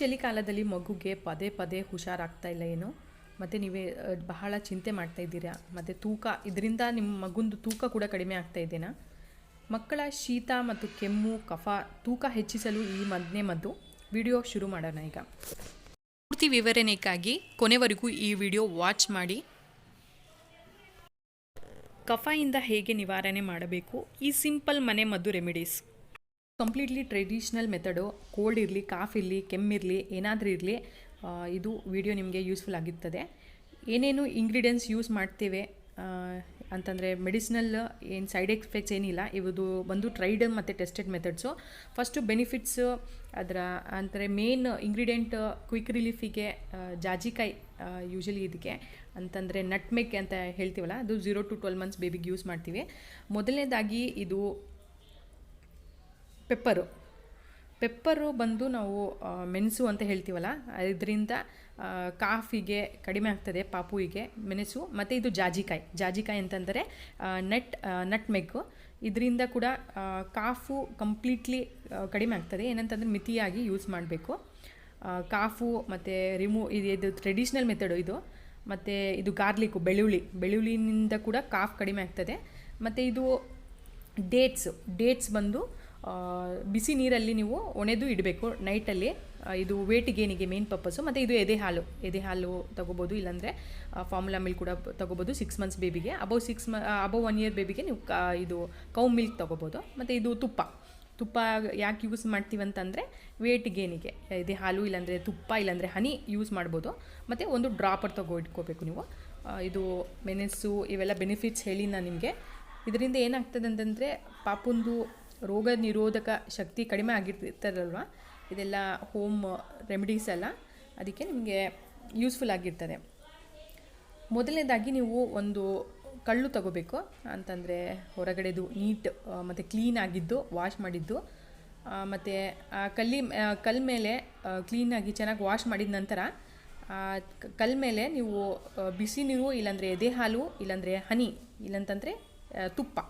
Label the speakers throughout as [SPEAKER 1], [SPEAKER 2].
[SPEAKER 1] ಚಳಿಗಾಲದಲ್ಲಿ ಮಗುಗೆ ಪದೇ ಪದೇ ಹುಷಾರಾಗ್ತಾ ಇಲ್ಲ ಏನು? ಮತ್ತು ನೀವೇ ಬಹಳ ಚಿಂತೆ ಮಾಡ್ತಾ ಇದ್ದೀರಾ? ಮತ್ತು ತೂಕ, ಇದರಿಂದ ನಿಮ್ಮ ಮಗುಂದು ತೂಕ ಕೂಡ ಕಡಿಮೆ ಆಗ್ತಾ ಇದೆಯಾ ಮಕ್ಕಳ ಶೀತ ಮತ್ತು ಕೆಮ್ಮು, ಕಫ ತೂಕ ಹೆಚ್ಚಿಸಲು ಈ ಮದ್ನೆ ಮದ್ದು. ವಿಡಿಯೋ ಶುರು ಮಾಡೋಣ ಈಗ. ಪೂರ್ತಿ ವಿವರಣೆಗಾಗಿ ಕೊನೆವರೆಗೂ ಈ ವಿಡಿಯೋ ವಾಚ್ ಮಾಡಿ. ಕಫದಿಂದ ಹೇಗೆ ನಿವಾರಣೆ ಮಾಡಬೇಕು? ಈ ಸಿಂಪಲ್ ಮನೆ ಮದ್ದು remedies. Completely traditional method cold ಇರಲಿ ಕಾಫ್ ಇರಲಿ ಕೆಮ್ಮಿರಲಿ ಏನಾದರೂ ಇರಲಿ ಇದು ವಿಡಿಯೋ ನಿಮಗೆ ಯೂಸ್ಫುಲ್ ಆಗಿರ್ತದೆ. ಏನೇನು ಇಂಗ್ರೀಡಿಯೆಂಟ್ಸ್ ಯೂಸ್ ಮಾಡ್ತೇವೆ ಅಂತಂದರೆ ಮೆಡಿಸಿನಲ್ ಏನು ಸೈಡ್ ಎಫೆಕ್ಟ್ಸ್ ಏನಿಲ್ಲ ಇವುದು ಬಂದು ಟ್ರೈಡ್ ಮತ್ತು ಟೆಸ್ಟೆಡ್ ಮೆಥಡ್ಸು ಫಸ್ಟು ಬೆನಿಫಿಟ್ಸು ಅದರ ಅಂದರೆ ಮೇನ್ ಇಂಗ್ರೀಡಿಯೆಂಟ್ ಕ್ವಿಕ್ ರಿಲೀಫಿಗೆ ಜಾಜಿಕಾಯಿ ಯೂಶಲಿ ಇದಕ್ಕೆ. ಅಂತಂದರೆ ನಟ್ಮೆಕ್ ಅಂತ ಹೇಳ್ತೀವಲ್ಲ, ಅದು ಝೀರೋ ಟು ಟ್ವೆಲ್ ಮಂತ್ಸ್ ಬೇಬಿಗೆ ಯೂಸ್ ಮಾಡ್ತೀವಿ. ಮೊದಲನೇದಾಗಿ ಇದು ಪೆಪ್ಪರು. ಪೆಪ್ಪರು ಬಂದು ನಾವು ಮೆಣಸು ಅಂತ ಹೇಳ್ತೀವಲ್ಲ ಇದರಿಂದ ಕಾಫಿಗೆ ಕಡಿಮೆ ಆಗ್ತದೆ, ಪಾಪುವಿಗೆ ಮೆಣಸು, ಮತ್ತು ಇದು ಜಾಜಿಕಾಯಿ. ಜಾಜಿಕಾಯಿ ಅಂತಂದರೆ ನಟ್ ನಟ್ ಮೆಗ್ಗು ಇದರಿಂದ ಕೂಡ ಕಾಫು ಕಂಪ್ಲೀಟ್ಲಿ ಕಡಿಮೆ ಆಗ್ತದೆ. ಏನಂತಂದರೆ, ಮಿತಿಯಾಗಿ ಯೂಸ್ ಮಾಡಬೇಕು. ಕಾಫು ಮತ್ತು ರಿಮೂ, ಇದು ಇದು ಟ್ರೆಡಿಷ್ನಲ್ ಮೆಥಡು ಇದು. ಮತ್ತು ಇದು ಗಾರ್ಲಿಕ್ಕು, ಬೆಳ್ಳುಳ್ಳಿ. ಬೆಳ್ಳುಳ್ಳಿಯಿಂದ ಕೂಡ ಕಾಫ್ ಕಡಿಮೆ ಆಗ್ತದೆ. ಮತ್ತು ಇದು ಡೇಟ್ಸು. ಡೇಟ್ಸ್ ಬಂದು ಬಿಸಿ ನೀರಲ್ಲಿ ನೀವು ಒಣೆದು ಇಡಬೇಕು. ನೈಟಲ್ಲಿ ಇದು ವೇಟ್ ಗೇನಿಗೆ ಮೇನ್ ಪರ್ಪಸ್ಸು ಮತ್ತು ಇದು ಎದೆ ಹಾಲು ಎದೆ ಹಾಲು ತೊಗೋಬೋದು, ಇಲ್ಲಾಂದರೆ ಫಾರ್ಮುಲಾ ಮಿಲ್ಕ್ ಕೂಡ ತೊಗೋಬೋದು ಸಿಕ್ಸ್ ಮಂತ್ಸ್ ಬೇಬಿಗೆ ಅಬೌವ್ ಸಿಕ್ಸ್ ಮ ಅಬೌವ್ ಒನ್ ಇಯರ್ ಬೇಬಿಗೆ ನೀವು ಕಾ, ಇದು ಕೌ ಮಿಲ್ಕ್ ತೊಗೋಬೋದು. ಮತ್ತು ಇದು ತುಪ್ಪ. ತುಪ್ಪ ಯಾಕೆ ಯೂಸ್ ಮಾಡ್ತೀವಿ ಅಂತಂದರೆ ವೇಟ್ ಗೇನಿಗೆ ಎದೆ ಹಾಲು ಇಲ್ಲಾಂದರೆ ತುಪ್ಪ, ಇಲ್ಲಾಂದರೆ ಹನಿ ಯೂಸ್ ಮಾಡ್ಬೋದು. ಮತ್ತು ಒಂದು ಡ್ರಾಪರ್ ತಗೋ ಇಟ್ಕೋಬೇಕು ನೀವು. ಇದು ಮೆನೆಸ್ಸು ಇವೆಲ್ಲ ಬೆನಿಫಿಟ್ಸ್ ಹೇಳಿ ನಾನು ನಿಮಗೆ. ಇದರಿಂದ ಏನಾಗ್ತದೆ ಅಂತಂದರೆ ಪಾಪುಂದು ರೋಗ ನಿರೋಧಕ ಶಕ್ತಿ ಕಡಿಮೆ ಆಗಿರ್ತಿರ್ತದಲ್ವ ಇದೆಲ್ಲ ಹೋಮ್ ರೆಮಿಡೀಸ್ ಎಲ್ಲ ಅದಕ್ಕೆ ನಿಮಗೆ ಯೂಸ್ಫುಲ್ ಆಗಿರ್ತದೆ. ಮೊದಲನೇದಾಗಿ ನೀವು ಒಂದು ಕಳ್ಳು ತಗೋಬೇಕು ಅಂತಂದರೆ ಹೊರಗಡೆದು ನೀಟ್ ಮತ್ತು ಕ್ಲೀನ್ ಆಗಿದ್ದು ವಾಶ್ ಮಾಡಿದ್ದು ಮತ್ತು, ಆ, ಕಲ್ಲಿ ಕಲ್ ಮೇಲೆ ಕ್ಲೀನಾಗಿ ಚೆನ್ನಾಗಿ ವಾಶ್ ಮಾಡಿದ ನಂತರ ಕಲ್ ಮೇಲೆ ನೀವು ಬಿಸಿ ನೀರು ಇಲ್ಲಾಂದರೆ ಎದೆ ಹಾಲು, ಇಲ್ಲಾಂದರೆ ಹನಿ, ಇಲ್ಲಂತಂದರೆ ತುಪ್ಪ.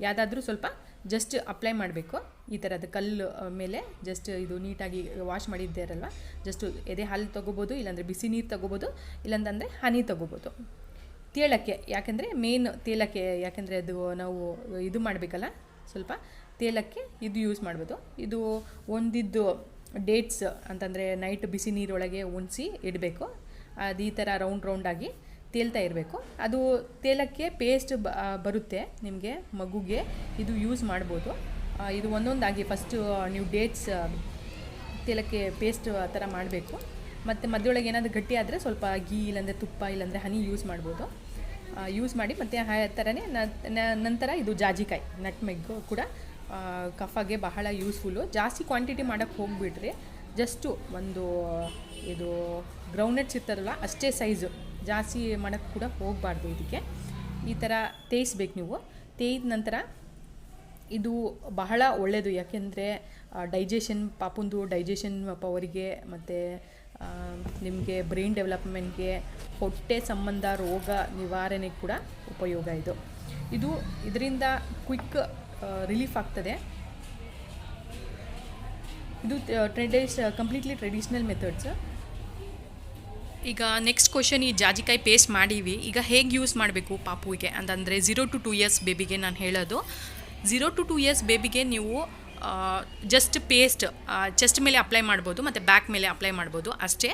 [SPEAKER 1] ಯಾವುದಾದ್ರೂ ಸ್ವಲ್ಪ ಜಸ್ಟ್ ಅಪ್ಲೈ ಮಾಡಬೇಕು. ಈ ಥರದ ಕಲ್ಲು ಮೇಲೆ ಜಸ್ಟ್ ಇದು ನೀಟಾಗಿ ವಾಶ್ ಮಾಡಿದ್ದೇ ಇರಲ್ವ ಜಸ್ಟ್ ಎದೆ ಹಾಲು ತೊಗೋಬೋದು, ಇಲ್ಲಾಂದರೆ ಬಿಸಿ ನೀರು ತೊಗೋಬೋದು ಇಲ್ಲಾಂತಂದರೆ ಹನಿ ತೊಗೋಬೋದು. ತೇಲಕ್ಕೆ ಯಾಕೆಂದರೆ ಮೇನ್ ತೇಲಕ್ಕೆ ಯಾಕೆಂದರೆ ಅದು ನಾವು ಇದು ಮಾಡಬೇಕಲ್ಲ, ಸ್ವಲ್ಪ ತೇಲಕ್ಕೆ ಇದು ಯೂಸ್ ಮಾಡ್ಬೋದು. ಇದು ಒಂದಿದ್ದು ಡೇಟ್ಸ್ ಅಂತಂದರೆ ನೈಟ್ ಬಿಸಿ ನೀರೊಳಗೆ ಉಣಿಸಿ ಇಡಬೇಕು. ಅದು ಈ ಥರ ರೌಂಡ್ ರೌಂಡಾಗಿ ತೇಲ್ತಾ ಇರಬೇಕು. ಅದು ತೇಲಕ್ಕೆ ಪೇಸ್ಟ್ ಬರುತ್ತೆ ನಿಮಗೆ, ಮಗುಗೆ. ಇದು ಯೂಸ್ ಮಾಡ್ಬೋದು. ಇದು ಒಂದೊಂದಾಗಿ ಫಸ್ಟು ನೀವು ಡೇಟ್ಸ್ ತೇಲಕ್ಕೆ ಪೇಸ್ಟ್ ಆ ಥರ ಮಾಡಬೇಕು. ಮತ್ತು ಮಧ್ಯೊಳಗೆ ಏನಾದರೂ ಗಟ್ಟಿ ಆದರೆ ಸ್ವಲ್ಪ ಗೀ ಇಲ್ಲಾಂದರೆ ತುಪ್ಪ ಇಲ್ಲಾಂದರೆ ಹನಿ ಯೂಸ್ ಮಾಡ್ಬೋದು. ಯೂಸ್ ಮಾಡಿ ಮತ್ತು ಆ ಥರನೇ ನಂತರ ಇದು ಜಾಜಿಕಾಯಿ ನಟ್ಮೆಗ್ಗು ಕೂಡ ಕಫಗೆ ಬಹಳ ಯೂಸ್ಫುಲ್ಲು ಜಾಸ್ತಿ ಕ್ವಾಂಟಿಟಿ ಮಾಡೋಕ್ಕೆ ಹೋಗ್ಬಿಡ್ರಿ. ಜಸ್ಟು ಒಂದು, ಇದು ಗ್ರೌಂಡ್ನಟ್ಸ್ ಇರ್ತಾರಲ್ಲ, ಅಷ್ಟೇ ಸೈಜು ಜಾಸ್ತಿ ಮಣಕ್ಕೆ ಕೂಡ ಹೋಗಬಾರ್ದು ಇದಕ್ಕೆ. ಈ ಥರ ತೇಯಿಸ್ಬೇಕು ನೀವು. ತೇಯ್ದ ನಂತರ ಇದು ಬಹಳ ಒಳ್ಳೆಯದು ಯಾಕೆಂದರೆ ಡೈಜೆಷನ್ ಪಾಪುಂದು ಡೈಜೆಷನ್ ಪವರಿಗೆ ಮತ್ತು ನಿಮಗೆ ಬ್ರೈನ್ ಡೆವಲಪ್ಮೆಂಟ್ಗೆ ಹೊಟ್ಟೆ ಸಂಬಂಧ ರೋಗ ನಿವಾರಣೆಗೆ ಕೂಡ ಉಪಯೋಗ ಇದು. ಇದು ಇದರಿಂದ ಕ್ವಿಕ್ ರಿಲೀಫ್ ಆಗ್ತದೆ. ಇದು ಟ್ರೆಡಿಷ್ ಕಂಪ್ಲೀಟ್ಲಿ ಟ್ರೆಡಿಷ್ನಲ್ ಮೆಥಡ್ಸ್ ಈಗ ನೆಕ್ಸ್ಟ್ ಕ್ವಶನ್ ಈ ಜಾಜಿಕಾಯಿ ಪೇಸ್ಟ್ ಮಾಡೀವಿ. ಈಗ ಹೇಗೆ ಯೂಸ್ ಮಾಡಬೇಕು ಪಾಪುವಿಗೆ? ಅಂತಂದರೆ ಝೀರೋ ಟು ಟೂ ಇಯರ್ಸ್ ಬೇಬಿಗೆ ನಾನು ಹೇಳೋದು. ಝೀರೋ ಟು ಟೂ ಇಯರ್ಸ್ ಬೇಬಿಗೆ ನೀವು ಜಸ್ಟ್ ಪೇಸ್ಟ್ ಚೆಸ್ಟ್ ಮೇಲೆ ಅಪ್ಲೈ ಮಾಡ್ಬೋದು, ಮತ್ತು ಬ್ಯಾಕ್ ಮೇಲೆ ಅಪ್ಲೈ ಮಾಡ್ಬೋದು ಅಷ್ಟೇ.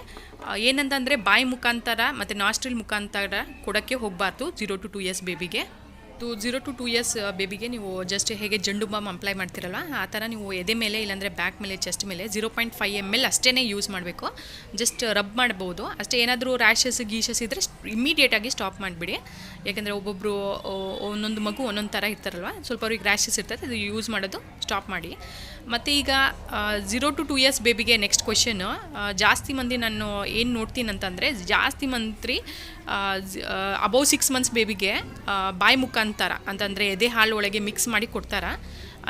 [SPEAKER 1] ಏನಂತಂದರೆ ಬಾಯಿ ಮುಖಾಂತರ ಮತ್ತು ನಾಸ್ಟ್ರಿಲ್ ಮುಖಾಂತರ ಕೊಡೋಕ್ಕೆ ಹೋಗಬಾರ್ದು zero to two years ಬೇಬಿಗೆ to zero to two years ಬೇಬಿಗೆ ನೀವು ಜಸ್ಟ್ ಹೇಗೆ ಜಂಡು ಬಾಮ್ ಅಪ್ಲೈ ಮಾಡ್ತಿರಲ್ಲ ಆ ಥರ ನೀವು ಎದೆ ಮೇಲೆ ಇಲ್ಲಾಂದರೆ ಬ್ಯಾಕ್ ಮೇಲೆ ಚೆಸ್ಟ್ ಮೇಲೆ zero point five M L ಅಷ್ಟೇ ಯೂಸ್ ಮಾಡಬೇಕು. ಜಸ್ಟ್ ರಬ್ ಮಾಡ್ಬೋದು. ಅಷ್ಟೇ ಏನಾದರೂ ರ್ಯಾಷಸ್ ಗೀಶಸ್ ಇದ್ದರೆ ಇಮಿಡಿಯೇಟಾಗಿ ಸ್ಟಾಪ್ ಮಾಡಿಬಿಡಿ. ಯಾಕೆಂದರೆ ಒಬ್ಬೊಬ್ಬರು ಒಂದೊಂದು ಮಗು ಒಂದೊಂದು ಥರ ಇರ್ತಾರಲ್ವ, ಸ್ವಲ್ಪ ಅವ್ರಿಗೆ ರ್ಯಾಷಸ್ ಇರ್ತದೆ, ಅದು ಯೂಸ್ ಮಾಡೋದು ಸ್ಟಾಪ್ ಮಾಡಿ. ಮತ್ತು ಈಗ ಝೀರೋ ಟು ಟೂ ಇಯರ್ಸ್ ಬೇಬಿಗೆ ನೆಕ್ಸ್ಟ್ ಕ್ವೆಶನ್ ಜಾಸ್ತಿ ಮಂದಿ ನಾನು ಏನು ನೋಡ್ತೀನಿ ಅಂತಂದರೆ ಜಾಸ್ತಿ ಮಂತ್ರಿ ಅಬೌವ್ ಸಿಕ್ಸ್ ಮಂತ್ಸ್ ಬೇಬಿಗೆ ಬಾಯಿ ಮುಖಾಂತರ ಅಂತಂದರೆ ಎದೆ ಹಾಲು ಒಳಗೆ ಮಿಕ್ಸ್ ಮಾಡಿ ಕೊಡ್ತಾರ.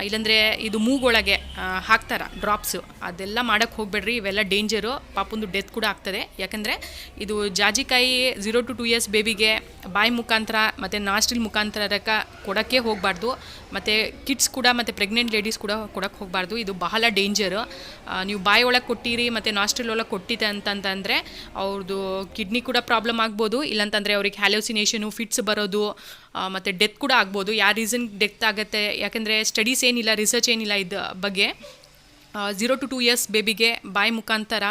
[SPEAKER 1] ಇಲ್ಲಾಂದರೆ ಇದು ಮೂಗೊಳಗೆ ಹಾಕ್ತಾರ ಡ್ರಾಪ್ಸು ಅದೆಲ್ಲ ಮಾಡೋಕ್ಕೆ ಹೋಗಬೇಡ್ರಿ, ಇವೆಲ್ಲ ಡೇಂಜರು ಪಾಪಂದು ಡೆತ್ ಕೂಡ ಆಗ್ತದೆ. ಯಾಕಂದರೆ ಇದು ಜಾಜಿಕಾಯಿ ಝೀರೋ ಟು ಟು ಇಯರ್ಸ್ ಬೇಬಿಗೆ ಬಾಯಿ ಮುಖಾಂತರ ಮತ್ತು ನಾಸ್ಟ್ರಿಲ್ ಮುಖಾಂತರಕ ಕೊಡೋಕ್ಕೆ ಹೋಗಬಾರ್ದು. ಮತ್ತು ಕಿಡ್ಸ್ ಕೂಡ ಮತ್ತು ಪ್ರೆಗ್ನೆಂಟ್ ಲೇಡೀಸ್ ಕೂಡ ಕೊಡೋಕ್ಕೆ ಹೋಗಬಾರ್ದು. ಇದು ಬಹಳ ಡೇಂಜರು ನೀವು ಬಾಯಿ ಒಳಗೆ ಕೊಟ್ಟಿರಿ ಮತ್ತು ನಾಸ್ಟ್ರಿಲ್ ಒಳಗೆ ಕೊಟ್ಟಿದೆ ಅಂತಂತಂದರೆ ಅವ್ರದ್ದು ಕಿಡ್ನಿ ಕೂಡ ಪ್ರಾಬ್ಲಮ್ ಆಗ್ಬೋದು. ಇಲ್ಲಂತಂದರೆ ಅವ್ರಿಗೆ ಹ್ಯಾಲೋಸಿನೇಷನು ಫಿಟ್ಸ್ ಬರೋದು ಮತ್ತು ಡೆತ್ ಕೂಡ ಆಗ್ಬೋದು. ಯಾವ ರೀಸನ್ ಡೆತ್ ಆಗುತ್ತೆ? ಯಾಕಂದರೆ ಸ್ಟಡೀಸ್ ಏನಿಲ್ಲ ರಿಸರ್ಚ್ ಏನಿಲ್ಲ ಇದ ಬಗ್ಗೆ. ಝೀರೋ ಟು ಟೂ ಇಯರ್ಸ್ ಬೇಬಿಗೆ ಬಾಯಿ ಮುಖಾಂತರ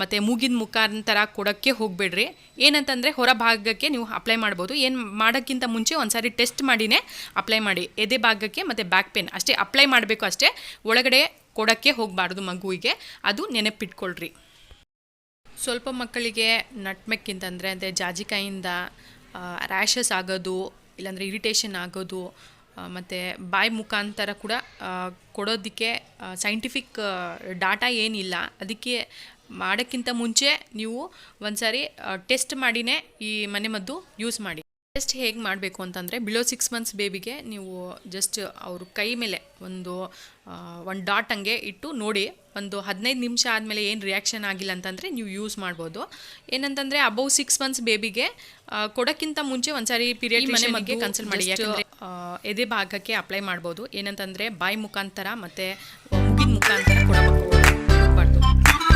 [SPEAKER 1] ಮತ್ತು ಮೂಗಿನ ಮುಖಾಂತರ ಕೊಡೋಕ್ಕೆ ಹೋಗಬೇಡ್ರಿ. ಏನಂತಂದರೆ ಹೊರ ಭಾಗಕ್ಕೆ ನೀವು ಅಪ್ಲೈ ಮಾಡ್ಬೋದು. ಏನು ಮಾಡೋಕ್ಕಿಂತ ಮುಂಚೆ ಒಂದು ಸಾರಿ ಟೆಸ್ಟ್ ಮಾಡಿನೇ ಅಪ್ಲೈ ಮಾಡಿ. ಎದೆ ಭಾಗಕ್ಕೆ ಮತ್ತು ಬ್ಯಾಕ್ ಪೇನ್ ಅಷ್ಟೇ ಅಪ್ಲೈ ಮಾಡಬೇಕು ಅಷ್ಟೇ. ಒಳಗಡೆ ಕೊಡೋಕ್ಕೆ ಹೋಗಬಾರ್ದು ಮಗುವಿಗೆ. ಅದು ನೆನಪಿಟ್ಕೊಳ್ರಿ. ಸ್ವಲ್ಪ ಮಕ್ಕಳಿಗೆ ನಟ್ಮೆಕ್ಕಿಂತಂದರೆ, ಅಂದರೆ ಜಾಜಿಕಾಯಿಂದ ರ್ಯಾಷಸ್ ಆಗೋದು ಇಲ್ಲಾಂದರೆ ಇರಿಟೇಷನ್ ಆಗೋದು ಮತ್ತು ಬಾಯಿ ಮುಖಾಂತರ ಕೂಡ ಕೊಡೋದಕ್ಕೆ ಸೈಂಟಿಫಿಕ್ ಡಾಟಾ ಏನಿಲ್ಲ. ಅದಕ್ಕೆ ಮಾಡೋಕ್ಕಿಂತ ಮುಂಚೆ ನೀವು ಒಂದು ಸಾರಿ ಟೆಸ್ಟ್ ಮಾಡಿನೇ ಈ ಮನೆಮದ್ದು ಯೂಸ್ ಮಾಡಿ. ಟೆಸ್ಟ್ ಹೇಗೆ ಮಾಡಬೇಕು ಅಂತಂದರೆ ಬಿಲೋ ಸಿಕ್ಸ್ ಮಂತ್ಸ್ ಬೇಬಿಗೆ ನೀವು ಜಸ್ಟ್ ಅವ್ರ ಕೈ ಮೇಲೆ ಒಂದು ಒಂದು ಡಾಟ್ ಹಂಗೆ ಇಟ್ಟು ನೋಡಿ ಒಂದು ಹದಿನೈದು ನಿಮಿಷ ಆದಮೇಲೆ ಏನು ರಿಯಾಕ್ಷನ್ ಆಗಿಲ್ಲ ಅಂತಂದರೆ ನೀವು ಯೂಸ್ ಮಾಡ್ಬೋದು. ಏನಂತಂದರೆ ಅಬೌವ್ ಸಿಕ್ಸ್ ಮಂತ್ಸ್ ಬೇಬಿಗೆ ಕೊಡೋಕ್ಕಿಂತ ಮುಂಚೆ ಒಂದ್ಸಾರಿ ಪೀರಿಯಡ್ ಮನೆ ಬಗ್ಗೆ ಕನ್ಸಲ್ಟ್ ಮಾಡಿ. ಯಾಕಂದರೆ ಎದೆ ಭಾಗಕ್ಕೆ ಅಪ್ಲೈ ಮಾಡ್ಬೋದು. ಏನಂತಂದರೆ ಬಾಯಿ ಮುಖಾಂತರ ಮತ್ತು ಮುಗಿನ ಮುಖಾಂತರ ಕೊಡಬೇಕು